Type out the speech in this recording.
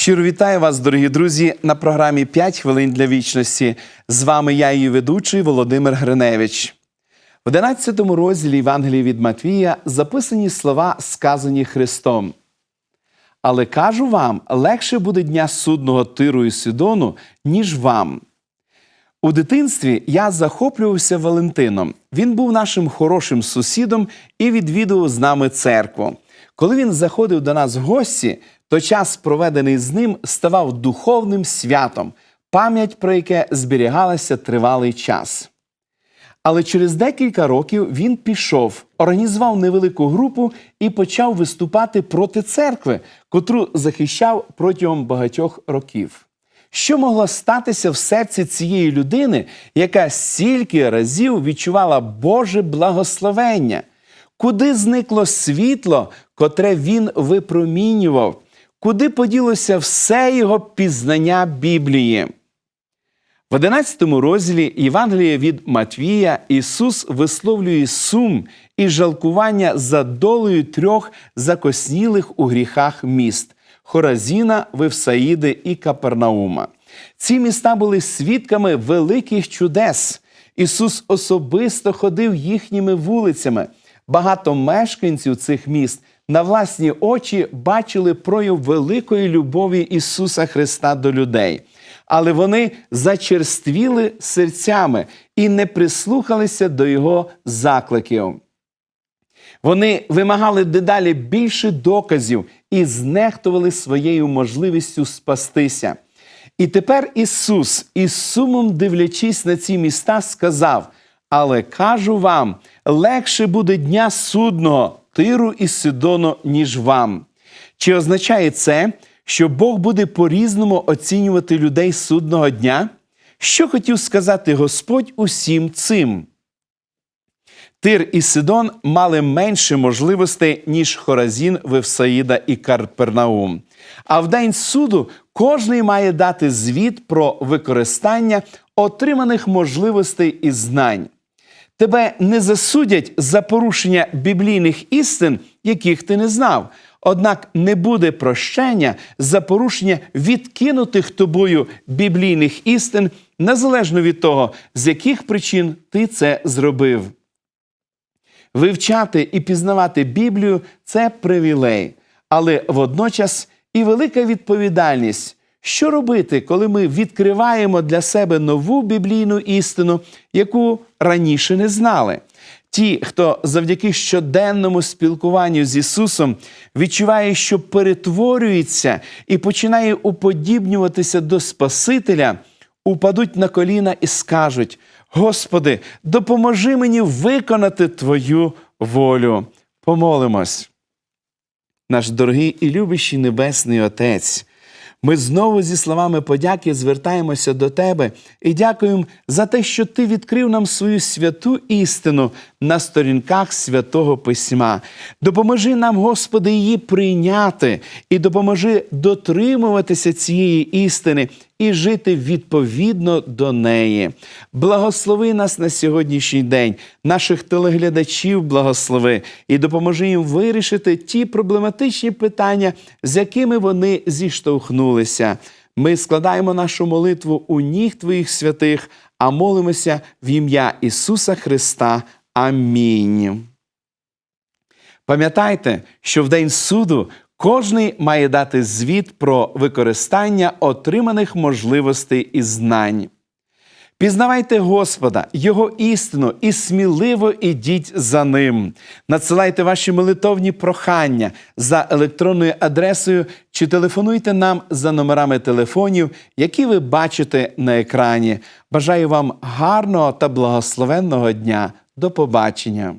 Щиро вітаю вас, дорогі друзі, на програмі «5 хвилин для вічності. З вами я, її ведучий Володимир Гриневич. В 11 розділі Євангелії від Матвія записані слова, сказані Христом. Але кажу вам, легше буде дня судного Тиру і Сидону, ніж вам. У дитинстві я захоплювався Валентином. Він був нашим хорошим сусідом і відвідував з нами церкву. Коли він заходив до нас в гості, то час, проведений з ним, ставав духовним святом, пам'ять про яке зберігалася тривалий час. Але через декілька років він пішов, організував невелику групу і почав виступати проти церкви, котру захищав протягом багатьох років. Що могло статися в серці цієї людини, яка стільки разів відчувала Боже благословення? Куди зникло світло, котре він випромінював? Куди поділося все його пізнання Біблії? В 11 розділі Євангелія від Матвія Ісус висловлює сум і жалкування за долею трьох закоснілих у гріхах міст Хоразіна, Вифсаїди і Капернаума. Ці міста були свідками великих чудес. Ісус особисто ходив їхніми вулицями. Багато мешканців цих міст на власні очі бачили прояв великої любові Ісуса Христа до людей. Але вони зачерствіли серцями і не прислухалися до Його закликів. Вони вимагали дедалі більше доказів і знехтували своєю можливістю спастися. І тепер Ісус, із сумом дивлячись на ці міста, сказав: Але кажу вам, легше буде дня судного Тиру і Сидону, ніж вам. Чи означає це, що Бог буде по-різному оцінювати людей судного дня? Що хотів сказати Господь усім цим? Тир і Сидон мали менше можливостей, ніж Хоразін, Вевсаїда і Карпернаум. А в день суду кожний має дати звіт про використання отриманих можливостей і знань. Тебе не засудять за порушення біблійних істин, яких ти не знав. Однак не буде прощення за порушення відкинутих тобою біблійних істин, незалежно від того, з яких причин ти це зробив. Вивчати і пізнавати Біблію це привілей, але водночас і велика відповідальність. Що робити, коли ми відкриваємо для себе нову біблійну істину, яку раніше не знали? Ті, хто завдяки щоденному спілкуванню з Ісусом відчуває, що перетворюється і починає уподібнюватися до Спасителя, упадуть на коліна і скажуть: Господи, допоможи мені виконати Твою волю. Помолимось. Наш дорогий і любящий Небесний Отець. Ми знову зі словами подяки звертаємося до Тебе і дякуємо за те, що Ти відкрив нам свою святу істину на сторінках святого Письма. Допоможи нам, Господи, її прийняти і допоможи дотримуватися цієї істини і жити відповідно до неї. Благослови нас на сьогоднішній день, наших телеглядачів благослови і допоможи їм вирішити ті проблематичні питання, з якими вони зіштовхнулися. Ми складаємо нашу молитву у ніг Твоїх святих, а молимося в ім'я Ісуса Христа. Амінь. Пам'ятайте, що в день суду кожний має дати звіт про використання отриманих можливостей і знань. Пізнавайте Господа, Його істину і сміливо ідіть за ним. Надсилайте ваші молитовні прохання за електронною адресою чи телефонуйте нам за номерами телефонів, які ви бачите на екрані. Бажаю вам гарного та благословенного дня. До побачення!